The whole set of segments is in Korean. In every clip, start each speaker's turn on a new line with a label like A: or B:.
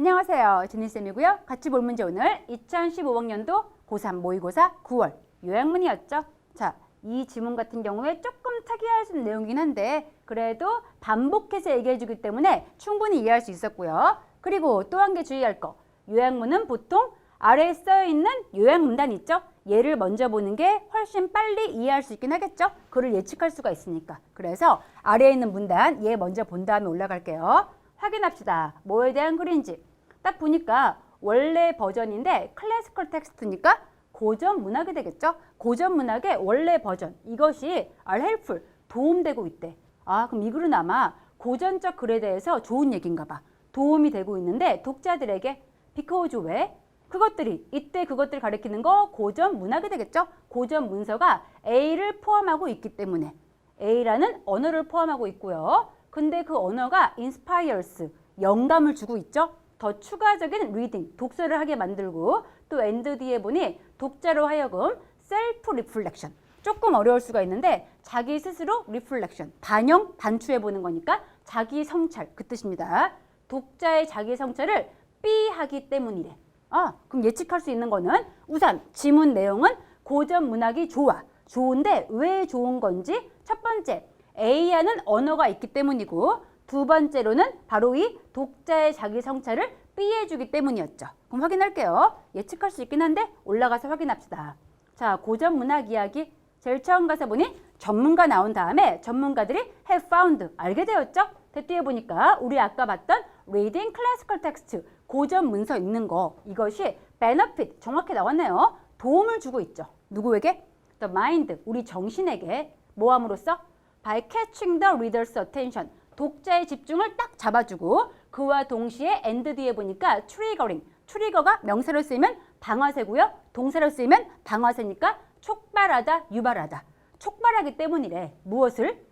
A: 안녕하세요. 지니쌤이고요. 같이 볼 문제 오늘 2015학년도 고3 모의고사 9월 요약문이었죠. 자, 이 지문 같은 경우에 조금 특이할 수 있는 내용이긴 한데 그래도 반복해서 얘기해 주기 때문에 충분히 이해할 수 있었고요. 그리고 또 한 개 주의할 거. 요약문은 보통 아래에 써 있는 요약 문단 있죠? 얘를 먼저 보는 게 훨씬 빨리 이해할 수 있긴 하겠죠? 그를 예측할 수가 있으니까. 그래서 아래에 있는 문단 얘 먼저 본 다음에 올라갈게요. 확인합시다. 뭐에 대한 글인지. 딱 보니까 원래 버전인데 클래시컬 텍스트니까 고전 문학이 되겠죠? 고전 문학의 원래 버전. 이것이 are helpful. 도움되고 있대. 아, 그럼 이 글은 아마 고전적 글에 대해서 좋은 얘기인가 봐. 도움이 되고 있는데 독자들에게 because 왜? 그것들이 이때 그것들 가리키는 거 고전 문학이 되겠죠? 고전 문서가 A를 포함하고 있기 때문에 A라는 언어를 포함하고 있고요. 근데 그 언어가 inspires 영감을 주고 있죠. 더 추가적인 reading 독서를 하게 만들고 또 end 뒤에 보니 독자로 하여금 self reflection 조금 어려울 수가 있는데 자기 스스로 reflection 반영 반추해 보는 거니까 자기 성찰 그 뜻입니다. 독자의 자기 성찰을 삐하기 때문이래. 아, 그럼 예측할 수 있는 거는 우선 지문 내용은 고전 문학이 좋아. 좋은데 왜 좋은 건지 첫 번째 A하는 언어가 있기 때문이고 두 번째로는 바로 이 독자의 자기 성찰을 삐해주기 때문이었죠. 그럼 확인할게요. 예측할 수 있긴 한데 올라가서 확인합시다. 자, 고전 문학 이야기 제일 처음 가서 보니 전문가 나온 다음에 전문가들이 have found 알게 되었죠. 그 뒤에 보니까 우리 아까 봤던 reading classical text 고전 문서 읽는 거 이것이 benefit 정확히 나왔네요. 도움을 주고 있죠. 누구에게? The mind 우리 정신에게 모함으로써 by catching the reader's attention 독자의 집중을 딱 잡아주고 그와 동시에 end 뒤에 보니까 triggering 트리거가 명사로 쓰이면 방아쇠고요. 동사로 쓰이면 방아쇠니까 촉발하다, 유발하다. 촉발하기 때문이래. 무엇을?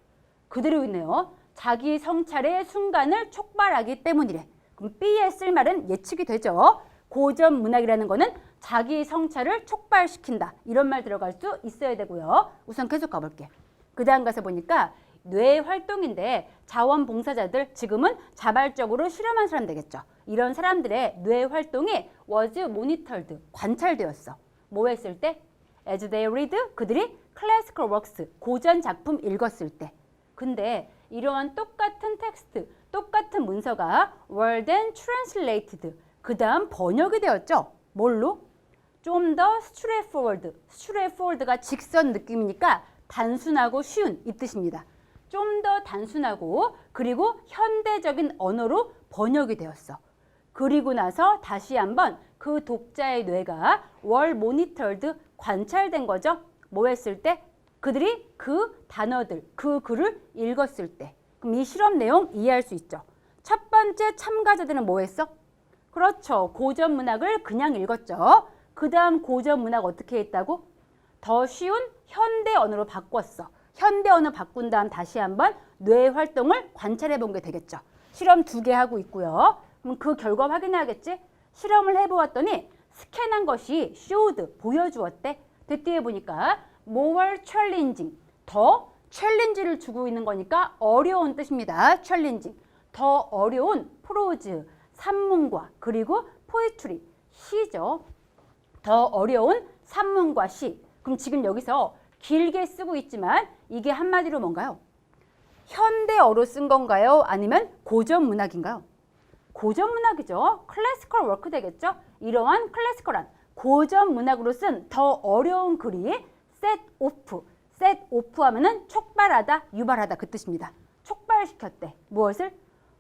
A: 그대로 있네요. 자기 성찰의 순간을 촉발하기 때문이래. 그럼 B에 쓸 말은 예측이 되죠. 고전 문학이라는 거는 자기 성찰을 촉발시킨다. 이런 말 들어갈 수 있어야 되고요. 우선 계속 가볼게. 그 다음 가서 보니까 뇌 활동인데 자원봉사자들 지금은 자발적으로 실험한 사람 되겠죠. 이런 사람들의 뇌 활동이 was monitored 관찰되었어. 뭐 했을 때? As they read 그들이 classical works 고전 작품 읽었을 때. 근데 이러한 똑같은 텍스트, 똑같은 문서가 were then translated 그 다음 번역이 되었죠. 뭘로? 좀 더 straightforward. straightforward가 직선 느낌이니까 단순하고 쉬운 이 뜻입니다. 좀 더 단순하고 그리고 현대적인 언어로 번역이 되었어. 그리고 나서 다시 한번 그 독자의 뇌가 월 모니터드 관찰된 거죠. 뭐 했을 때? 그들이 그 단어들, 그 글을 읽었을 때. 그럼 이 실험 내용 이해할 수 있죠. 첫 번째 참가자들은 뭐 했어? 그렇죠. 고전 문학을 그냥 읽었죠. 그 다음 고전 문학 어떻게 했다고? 더 쉬운 현대 언어로 바꿨어. 현대 언어 바꾼 다음 다시 한번 뇌 활동을 관찰해 본 게 되겠죠. 실험 두 개 하고 있고요. 그럼 그 결과 확인해야겠지? 실험을 해보았더니 스캔한 것이 showed 보여주었대. 그 뒤에 보니까 more challenging 더 챌린지를 주고 있는 거니까 어려운 뜻입니다. 챌린징 더 어려운 프로즈 산문과 그리고 포에트리 시죠. 더 어려운 산문과 시. 그럼 지금 여기서 길게 쓰고 있지만 이게 한마디로 뭔가요? 현대어로 쓴 건가요? 아니면 고전 문학인가요? 고전 문학이죠. 클래시컬 워크 되겠죠? 이러한 클래시컬한 고전 문학으로 쓴 더 어려운 글이 set off. set off 하면은 촉발하다, 유발하다 그 뜻입니다. 촉발시켰대. 무엇을?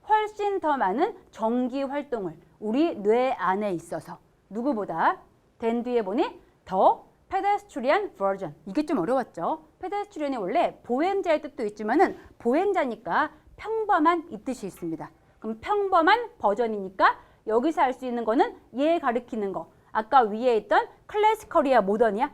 A: 훨씬 더 많은 정기 활동을 우리 뇌 안에 있어서 누구보다 된 뒤에 보니 더 pedestrian version 이게 좀 어려웠죠. Pedestrian이 원래 보행자의 뜻도 있지만은 보행자니까 평범한 이 뜻이 있습니다. 그럼 평범한 버전이니까 여기서 할 수 있는 거는 얘 가리키는 거. 아까 위에 있던 클래시컬이야 모던이야?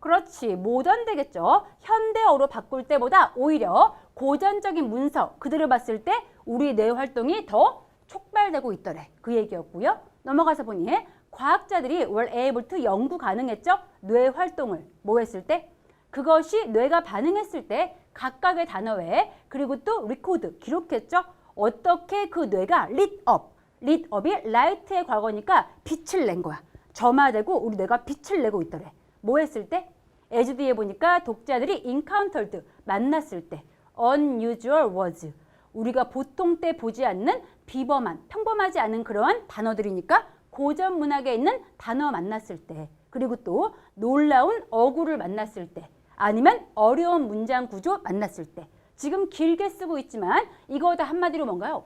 A: 그렇지 모던 되겠죠. 현대어로 바꿀 때보다 오히려 고전적인 문서 그들을 봤을 때 우리 뇌 활동이 더 촉발되고 있더래. 그 얘기였고요. 넘어가서 보니 과학자들이 were able to 연구 가능했죠. 뇌 활동을 뭐 했을 때? 그것이 뇌가 반응했을 때 각각의 단어에 그리고 또 리코드 기록했죠. 어떻게 그 뇌가 lit up lit up이 light의 과거니까 빛을 낸 거야. 점화되고 우리 뇌가 빛을 내고 있더래. 뭐 했을 때? as 뒤에 보니까 독자들이 encountered 만났을 때 unusual words 우리가 보통 때 보지 않는 비범한 평범하지 않은 그러한 단어들이니까 고전 문학에 있는 단어 만났을 때 그리고 또 놀라운 어구를 만났을 때 아니면 어려운 문장 구조 만났을 때 지금 길게 쓰고 있지만 이거 다 한마디로 뭔가요?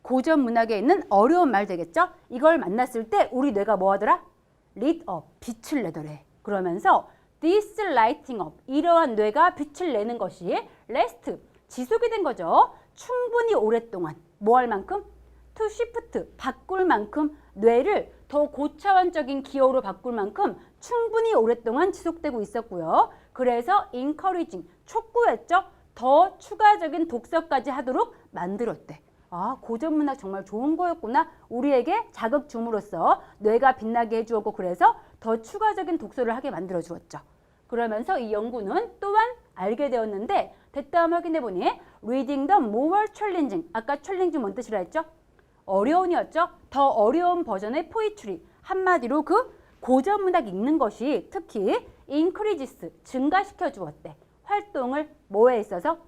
A: 고전 문학에 있는 어려운 말 되겠죠? 이걸 만났을 때 우리 뇌가 뭐 하더라? lit up, 빛을 내더래. 그러면서 this lighting up, 이러한 뇌가 빛을 내는 것이 last, 지속이 된 거죠. 충분히 오랫동안 뭐 할 만큼? to shift, 바꿀 만큼 뇌를 더 고차원적인 기호로 바꿀 만큼 충분히 오랫동안 지속되고 있었고요. 그래서 encouraging, 촉구했죠. 더 추가적인 독서까지 하도록 만들었대. 아, 고전 문학 정말 좋은 거였구나. 우리에게 자극 줌으로써 뇌가 빛나게 해주었고 그래서 더 추가적인 독서를 하게 만들어 주었죠. 그러면서 이 연구는 또한 알게 되었는데 대다음 확인해 보니 reading the more challenging 아까 challenging 뭔 뜻이라 했죠? 어려운이었죠. 더 어려운 버전의 포이트리 한마디로 그 고전 문학 읽는 것이 특히 increases 증가시켜 주었대. 활동을 뭐에 있어서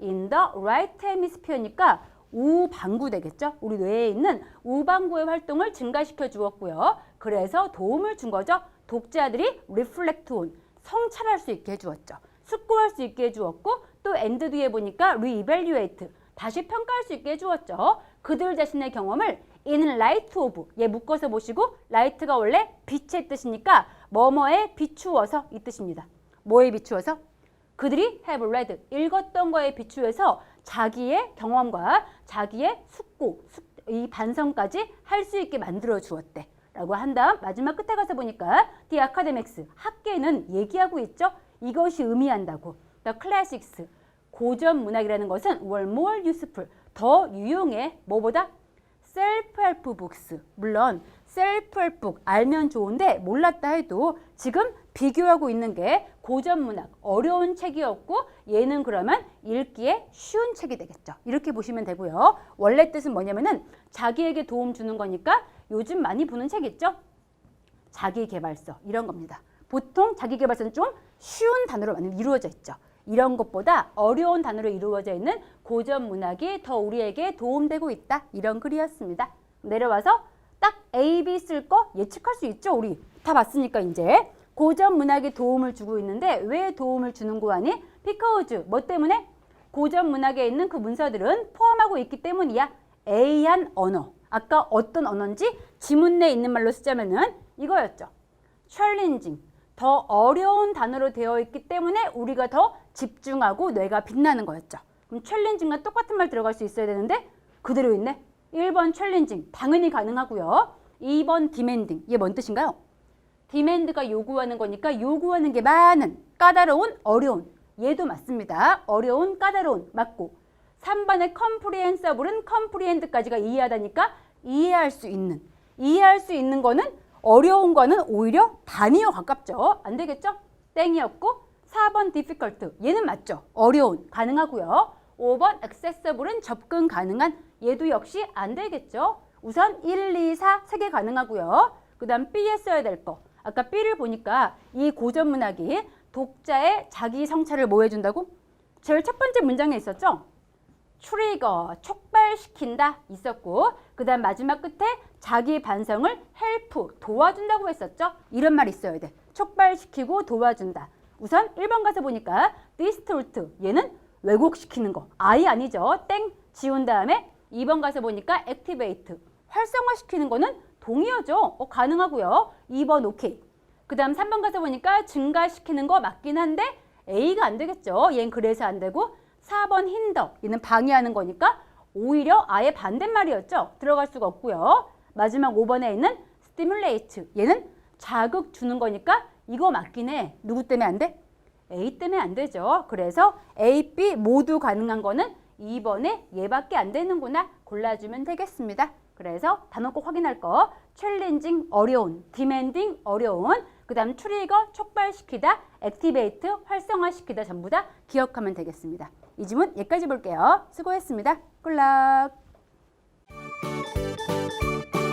A: in the right hemisphere니까 우방구 되겠죠. 우리 뇌에 있는 우방구의 활동을 증가시켜 주었고요. 그래서 도움을 준 거죠. 독자들이 reflect on 성찰할 수 있게 해 주었죠. 숙고할 수 있게 해 주었고 또 end 뒤에 보니까 re-evaluate 다시 평가할 수 있게 해 주었죠. 그들 자신의 경험을 in light of 얘 묶어서 보시고 light가 원래 빛의 뜻이니까 뭐뭐에 비추어서 이 뜻입니다. 뭐에 비추어서? 그들이 have read 읽었던 거에 비추어서 자기의 경험과 자기의 숙고, 숙, 이 반성까지 할 수 있게 만들어 주었대. 라고 한 다음 마지막 끝에 가서 보니까 The Academics 학계는 얘기하고 있죠. 이것이 의미한다고. The Classics 고전 문학이라는 것은 were more useful 더 유용해. 뭐보다? Self-help books 물론 book 알면 좋은데 몰랐다 해도 지금 비교하고 있는 게 고전 문학 어려운 책이었고 얘는 그러면 읽기에 쉬운 책이 되겠죠. 이렇게 보시면 되고요. 원래 뜻은 뭐냐면은 자기에게 도움 주는 거니까 요즘 많이 보는 책 있죠? 자기개발서 이런 겁니다. 보통 자기개발서는 좀 쉬운 단어로 많이 이루어져 있죠. 이런 것보다 어려운 단어로 이루어져 있는 고전 문학이 더 우리에게 도움되고 있다. 이런 글이었습니다. 내려와서 딱 A, B 쓸 거 예측할 수 있죠. 우리 다 봤으니까 이제 고전 문학이 도움을 주고 있는데 왜 도움을 주는 거 아니? because 뭐 때문에? 고전 문학에 있는 그 문서들은 포함하고 있기 때문이야. A한 언어. 아까 어떤 언어인지 지문 내에 있는 말로 쓰자면은 이거였죠. challenging. 더 어려운 단어로 되어 있기 때문에 우리가 더 집중하고 뇌가 빛나는 거였죠. 그럼 challenging과 똑같은 말 들어갈 수 있어야 되는데 그대로 있네. 1번 challenging 당연히 가능하고요. 2번 demanding 이게 뭔 뜻인가요? demand가 요구하는 거니까 요구하는 게 많은 까다로운 어려운 얘도 맞습니다. 어려운 까다로운 맞고 3번의 comprehensible은 comprehend까지가 이해하다니까 이해할 수 있는 이해할 수 있는 거는 어려운 거는 오히려 단위와 가깝죠. 안 되겠죠? 땡이었고 4번 difficult 얘는 맞죠. 어려운 가능하고요. 5번 accessible은 접근 가능한 얘도 역시 안 되겠죠. 우선 1, 2, 4 세 개 가능하고요. 그 다음 B에 써야 될 거. 아까 B를 보니까 이 고전 문학이 독자의 자기 성찰을 뭐 해준다고? 제일 첫 번째 문장에 있었죠? 트리거, 촉발시킨다 있었고 그 다음 마지막 끝에 자기 반성을 헬프, 도와준다고 했었죠? 이런 말 있어야 돼. 촉발시키고 도와준다. 우선 1번 가서 보니까 distort, 얘는 왜곡시키는 거. 아이 아니죠. 땡 지운 다음에 2번 가서 보니까 activate, 활성화시키는 거는 동의어죠. 어, 가능하고요. 2번 오케이. 그 다음 3번 가서 보니까 증가시키는 거 맞긴 한데 A가 안 되겠죠. 얘는 그래서 안 되고 4번 힌더 얘는 방해하는 거니까 오히려 아예 반대말이었죠. 들어갈 수가 없고요. 마지막 5번에 있는 stimulate 얘는 자극 주는 거니까 이거 맞긴 해. 누구 때문에 안 돼? A 때문에 안 되죠. 그래서 A, B 모두 가능한 거는 2번에 얘밖에 안 되는구나 골라주면 되겠습니다. 그래서 단어 꼭 확인할 거 챌린징 어려운, 디맨딩 어려운, 그 다음 트리거 촉발시키다, 액티베이트 활성화시키다 전부 다 기억하면 되겠습니다. 이 지문 여기까지 볼게요. 수고했습니다. 네.